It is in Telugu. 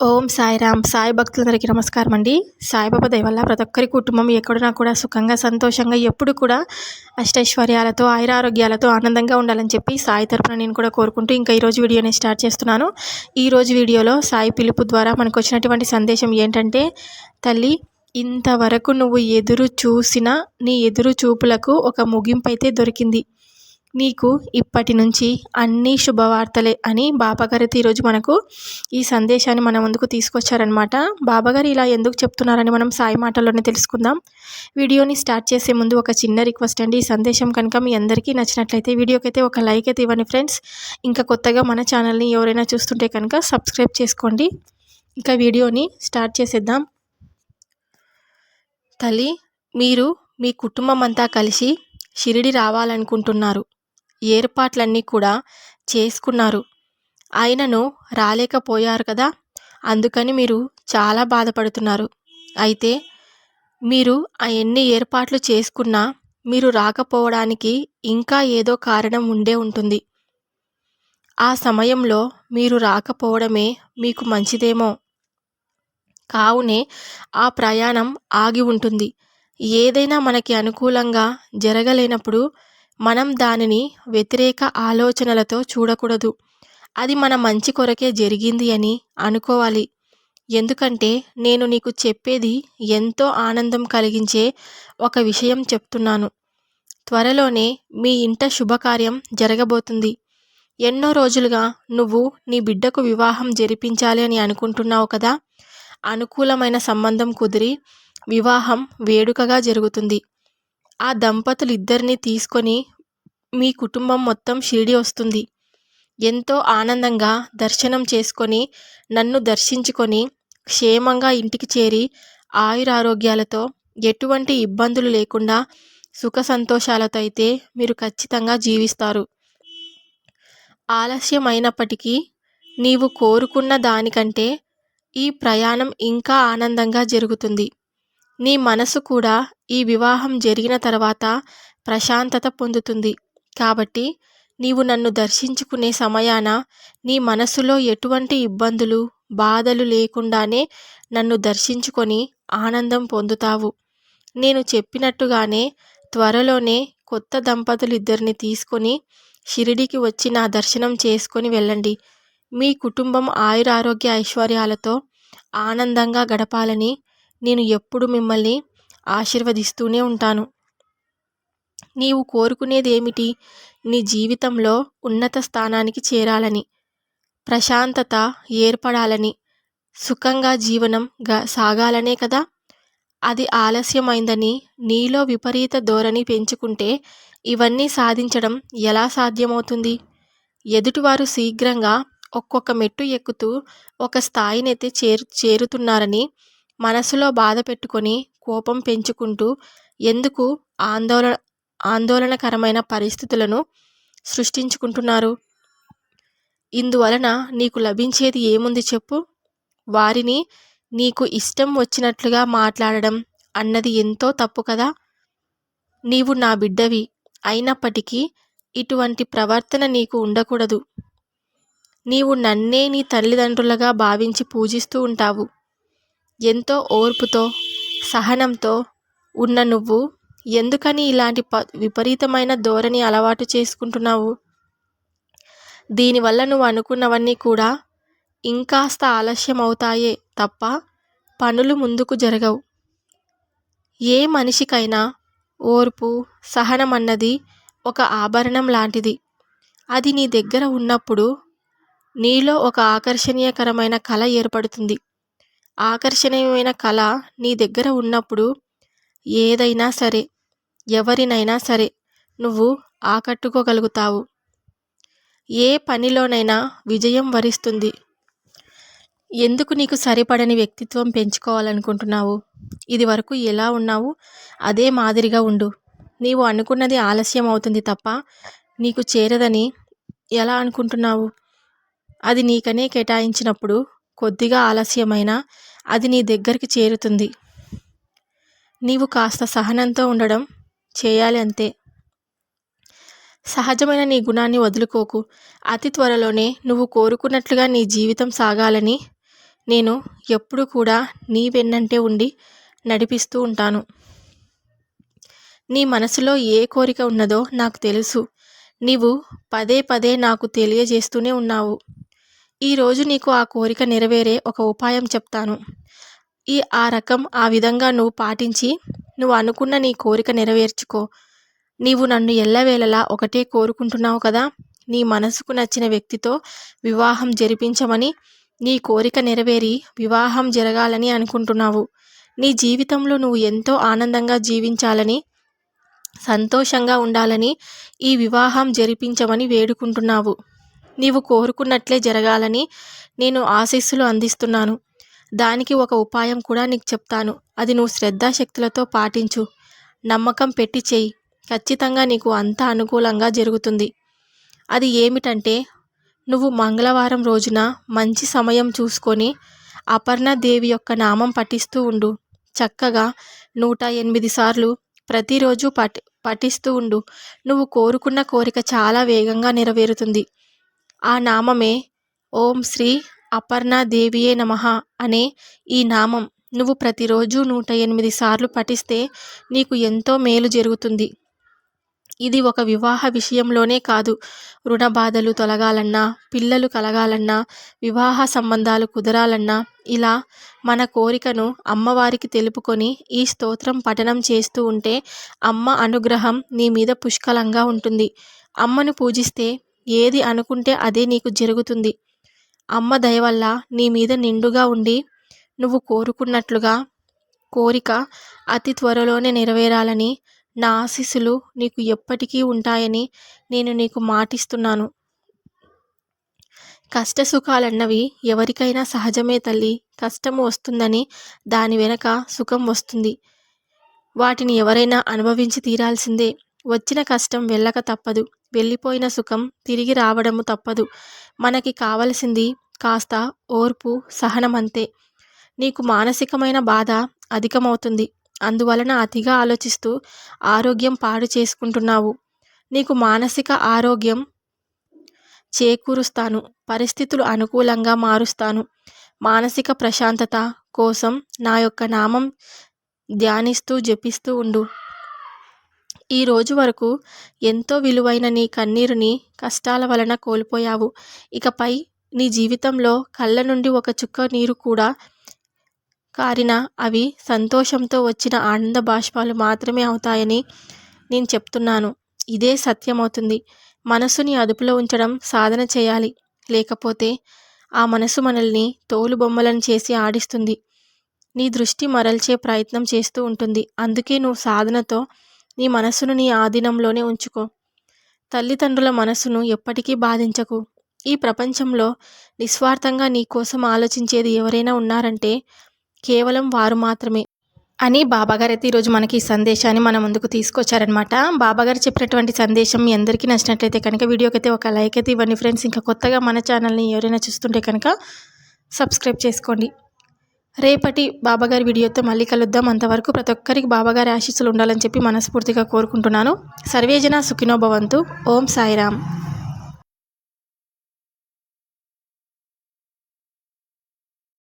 ఓం సాయిరామ్. సాయి భక్తులందరికీ నమస్కారం అండి సాయిబాబా దయవల్ల ప్రతి ఒక్కరి కుటుంబం ఎక్కడున్నా కూడా సుఖంగా సంతోషంగా ఎప్పుడు కూడా అష్టైశ్వర్యాలతో ఆయురారోగ్యాలతో ఆనందంగా ఉండాలని చెప్పి సాయి తరపున నేను కూడా కోరుకుంటూ ఇంకా ఈరోజు వీడియోని స్టార్ట్ చేస్తున్నాను. ఈరోజు వీడియోలో సాయి పిలుపు ద్వారా మనకు వచ్చినటువంటి సందేశం ఏంటంటే తల్లి ఇంతవరకు నువ్వు ఎదురు చూసిన నీ ఎదురు చూపులకు ఒక ముగింపు అయితే దొరికింది. నీకు ఇప్పటి నుంచి అన్ని శుభవార్తలే అని బాబాగారైతే ఈరోజు మనకు ఈ సందేశాన్ని మన ముందుకు తీసుకొచ్చారనమాట బాబాగారు ఇలా ఎందుకు చెప్తున్నారని మనం సాయి మాటల్లోనే తెలుసుకుందాం. వీడియోని స్టార్ట్ చేసే ముందు ఒక చిన్న రిక్వెస్ట్ అండి. ఈ సందేశం కనుక మీ అందరికీ నచ్చినట్లయితే వీడియోకి అయితే ఒక లైక్ అయితే ఇవ్వండి ఫ్రెండ్స్. ఇంకా కొత్తగా మన ఛానల్ని ఎవరైనా చూస్తుంటే కనుక సబ్స్క్రైబ్ చేసుకోండి. ఇంకా వీడియోని స్టార్ట్ చేసేద్దాం. తల్లి మీరు మీ కుటుంబం అంతా కలిసి షిరిడి రావాలనుకుంటున్నారు. ఏర్పాట్లన్నీ కూడా చేసుకున్నారు. ఆయనను రాలేకపోయారు కదా? అందుకని మీరు చాలా బాధపడుతున్నారు. అయితే మీరు ఎన్ని ఏర్పాట్లు చేసుకున్నా మీరు రాకపోవడానికి ఇంకా ఏదో కారణం ఉండే ఉంటుంది. ఆ సమయంలో మీరు రాకపోవడమే మీకు మంచిదేమో. కావునే ఆ ప్రయాణం ఆగి ఉంటుంది. ఏదైనా మనకి అనుకూలంగా జరగలేనప్పుడు మనం దానిని వ్యతిరేక ఆలోచనలతో చూడకూడదు. అది మన మంచి కొరకే జరిగింది అని అనుకోవాలి. ఎందుకంటే నేను నీకు చెప్పేది ఎంతో ఆనందం కలిగించే ఒక విషయం చెప్తున్నాను. త్వరలోనే మీ ఇంట శుభకార్యం జరగబోతుంది. ఎన్నో రోజులుగా నువ్వు నీ బిడ్డకు వివాహం జరిపించాలి అని అనుకుంటున్నావు కదా? అనుకూలమైన సంబంధం కుదిరి వివాహం వేడుకగా జరుగుతుంది. ఆ దంపతులు ఇద్దరిని తీసుకొని మీ కుటుంబం మొత్తం షిరిడి వస్తుంది. ఎంతో ఆనందంగా దర్శనం చేసుకొని నన్ను దర్శించుకొని క్షేమంగా ఇంటికి చేరి ఆయురారోగ్యాలతో ఎటువంటి ఇబ్బందులు లేకుండా సుఖ సంతోషాలతో అయితే మీరు ఖచ్చితంగా జీవిస్తారు. ఆలస్యం అయినప్పటికీ నీవు కోరుకున్న దానికంటే ఈ ప్రయాణం ఇంకా ఆనందంగా జరుగుతుంది. నీ మనసు కూడా ఈ వివాహం జరిగిన తర్వాత ప్రశాంతత పొందుతుంది. కాబట్టి నీవు నన్ను దర్శించుకునే సమయాన నీ మనసులో ఎటువంటి ఇబ్బందులు బాధలు లేకుండానే నన్ను దర్శించుకొని ఆనందం పొందుతావు. నేను చెప్పినట్టుగానే త్వరలోనే కొత్త దంపతులు ఇద్దరిని తీసుకొని షిరిడికి వచ్చి నా దర్శనం చేసుకొని వెళ్ళండి. మీ కుటుంబం ఆయురారోగ్య ఐశ్వర్యాలతో ఆనందంగా గడపాలని నేను ఎప్పుడు మిమ్మల్ని ఆశీర్వదిస్తూనే ఉంటాను. నీవు కోరుకునేదేమిటి? నీ జీవితంలో ఉన్నత స్థానానికి చేరాలని ప్రశాంతత ఏర్పడాలని సుఖంగా జీవనం సాగాలనే కదా? అది ఆలస్యమైందని నీలో విపరీత ధోరణి పెంచుకుంటే ఇవన్నీ సాధించడం ఎలా సాధ్యమవుతుంది? ఎదుటివారు శీఘ్రంగా ఒక్కొక్క మెట్టు ఎక్కుతూ ఒక స్థాయినైతే చేరు చేరుతున్నారని మనసులో బాధ పెట్టుకొని కోపం పెంచుకుంటూ ఎందుకు ఆందోళన ఆందోళనకరమైన పరిస్థితులను సృష్టించుకుంటున్నారు? ఇందువలన నీకు లభించేది ఏముంది చెప్పు? వారిని నీకు ఇష్టం వచ్చినట్లుగా మాట్లాడడం అన్నది ఎంతో తప్పు కదా? నీవు నా బిడ్డవి అయినప్పటికీ ఇటువంటి ప్రవర్తన నీకు ఉండకూడదు. నీవు నన్నే నీ తల్లిదండ్రులుగా భావించి పూజిస్తూ ఉంటావు. ఎంతో ఓర్పుతో సహనంతో ఉన్న నువ్వు ఎందుకని ఇలాంటి ప విపరీతమైన ధోరణి అలవాటు చేసుకుంటున్నావు? దీనివల్ల నువ్వు అనుకున్నవన్నీ కూడా ఇంకాస్త ఆలస్యం అవుతాయే తప్ప పనులు ముందుకు జరగవు. ఏ మనిషికైనా ఓర్పు సహనం అన్నది ఒక ఆభరణం లాంటిది. అది నీ దగ్గర ఉన్నప్పుడు నీలో ఒక ఆకర్షణీయకరమైన కళ ఏర్పడుతుంది. ఆకర్షణీయమైన కళ నీ దగ్గర ఉన్నప్పుడు ఏదైనా సరే ఎవరినైనా సరే నువ్వు ఆకట్టుకోగలుగుతావు. ఏ పనిలోనైనా విజయం వరిస్తుంది. ఎందుకు నీకు సరిపడని వ్యక్తిత్వం పెంచుకోవాలనుకుంటున్నావు? ఇది వరకు ఎలా ఉన్నావు? అదే మాదిరిగా ఉండు. నీవు అనుకున్నది ఆలస్యం అవుతుంది తప్ప నీకు చేరదని ఎలా అనుకుంటున్నావు? అది నీకనే కేటాయించినప్పుడు కొద్దిగా ఆలస్యమైనా అది నీ దగ్గరికి చేరుతుంది. నీవు కాస్త సహనంతో ఉండడం చేయాలి అంతే. సహజమైన నీ గుణాన్ని వదులుకోకు. అతి త్వరలోనే నువ్వు కోరుకున్నట్లుగా నీ జీవితం సాగాలని నేను ఎప్పుడు కూడా నీ వెన్నంటే ఉండి నడిపిస్తూ ఉంటాను. నీ మనసులో ఏ కోరిక ఉన్నదో నాకు తెలుసు. నీవు పదే పదే నాకు తెలియజేస్తూనే ఉన్నావు. ఈరోజు నీకు ఆ కోరిక నెరవేరే ఒక ఉపాయం చెప్తాను. ఈ ఆ రకం ఆ విధంగా నువ్వు పాటించి నువ్వు అనుకున్న నీ కోరిక నెరవేర్చుకో. నీవు నన్ను ఎల్లవేళలా ఒకటే కోరుకుంటున్నావు కదా? నీ మనసుకు నచ్చిన వ్యక్తితో వివాహం జరిపించమని నీ కోరిక నెరవేరి వివాహం జరగాలని అనుకుంటున్నావు. నీ జీవితంలో నువ్వు ఎంతో ఆనందంగా జీవించాలని సంతోషంగా ఉండాలని ఈ వివాహం జరిపించమని వేడుకుంటున్నావు. నీవు కోరుకున్నట్లే జరగాలని నేను ఆశీస్సులు అందిస్తున్నాను. దానికి ఒక ఉపాయం కూడా నీకు చెప్తాను. అది నువ్వు శ్రద్ధాశక్తులతో పాటించు. నమ్మకం పెట్టి చెయ్యి ఖచ్చితంగా నీకు అంత అనుకూలంగా జరుగుతుంది. అది ఏమిటంటే నువ్వు మంగళవారం రోజున మంచి సమయం చూసుకొని అపర్ణదేవి యొక్క నామం పఠిస్తూ ఉండు. చక్కగా నూట ఎనిమిది సార్లు ప్రతిరోజు పఠి పఠిస్తూ ఉండు. నువ్వు కోరుకున్న కోరిక చాలా వేగంగా నెరవేరుతుంది. ఆ నామమే. ఓం శ్రీ అపర్ణాదేవియే నమ అనే ఈ నామం నువ్వు ప్రతిరోజు నూట ఎనిమిది సార్లు పఠిస్తే నీకు ఎంతో మేలు జరుగుతుంది. ఇది ఒక వివాహ విషయంలోనే కాదు. రుణ బాధలు తొలగాలన్నా పిల్లలు కలగాలన్నా వివాహ సంబంధాలు కుదరాలన్నా ఇలా మన కోరికను అమ్మవారికి తెలుపుకొని ఈ స్తోత్రం పఠనం చేస్తూ ఉంటే అమ్మ అనుగ్రహం నీ మీద పుష్కలంగా ఉంటుంది. అమ్మను పూజిస్తే ఏది అనుకుంటే అదే నీకు జరుగుతుంది. అమ్మ దయ వల్ల నీ మీద నిండుగా ఉండి నువ్వు కోరుకున్నట్లుగా కోరిక అతి త్వరలోనే నెరవేరాలని నా ఆశీస్సులు నీకు ఎప్పటికీ ఉంటాయని నేను నీకు మాటిస్తున్నాను. కష్ట సుఖాలన్నవి ఎవరికైనా సహజమే తల్లి. కష్టము వస్తుందని దాని వెనక సుఖం వస్తుంది. వాటిని ఎవరైనా అనుభవించి తీరాల్సిందే. వచ్చిన కష్టం వెళ్ళక తప్పదు. వెళ్ళిపోయిన సుఖం తిరిగి రావడము తప్పదు. మనకి కావలసింది కాస్త ఓర్పు సహనం అంతే నీకు మానసికమైన బాధ అధికమవుతుంది. అందువలన అతిగా ఆలోచిస్తూ ఆరోగ్యం పాడు చేసుకుంటున్నావు. నీకు మానసిక ఆరోగ్యం చేకూరుస్తాను. పరిస్థితులు అనుకూలంగా మారుస్తాను. మానసిక ప్రశాంతత కోసం నా యొక్క నామం ధ్యానిస్తూ జపిస్తూ ఉండు. ఈ రోజు వరకు ఎంతో విలువైన నీ కన్నీరుని కష్టాల వలన కోల్పోయావు. ఇకపై నీ జీవితంలో కళ్ళ నుండి ఒక చుక్క నీరు కూడా కారిన అవి సంతోషంతో వచ్చిన ఆనంద బాష్పాలు మాత్రమే అవుతాయని నేను చెప్తున్నాను. ఇదే సత్యమవుతుంది. మనసుని అదుపులో ఉంచడం సాధన చేయాలి. లేకపోతే ఆ మనసు మనల్ని తోలు బొమ్మలను చేసి ఆడిస్తుంది. నీ దృష్టి మరల్చే ప్రయత్నం చేస్తూ ఉంటుంది. అందుకే నువ్వు సాధనతో నీ మనసును నీ ఆధీనంలోనే ఉంచుకో. తల్లిదండ్రుల మనసును ఎప్పటికీ బాధించకు. ఈ ప్రపంచంలో నిస్వార్థంగా నీ కోసం ఆలోచించేది ఎవరైనా ఉన్నారంటే కేవలం వారు మాత్రమే. అని బాబాగారు అయితే ఈరోజు మనకి ఈ సందేశాన్ని మన ముందుకు తీసుకొచ్చారనమాట బాబాగారు చెప్పినటువంటి సందేశం మీ అందరికీ నచ్చినట్లయితే కనుక వీడియోకి అయితే ఒక లైక్ అయితే ఇవ్వండి ఫ్రెండ్స్. ఇంకా కొత్తగా మన ఛానల్ని ఎవరైనా చూస్తుంటే కనుక సబ్స్క్రైబ్ చేసుకోండి. రేపటి బాబాగారి వీడియోతో మళ్ళీ కలుద్దాం. అంతవరకు ప్రతి ఒక్కరికి బాబాగారి ఆశీస్సులు ఉండాలని చెప్పి మనస్ఫూర్తిగా కోరుకుంటున్నాను. సర్వేజన సుఖినోభవంతు. ఓం సాయిరామ్.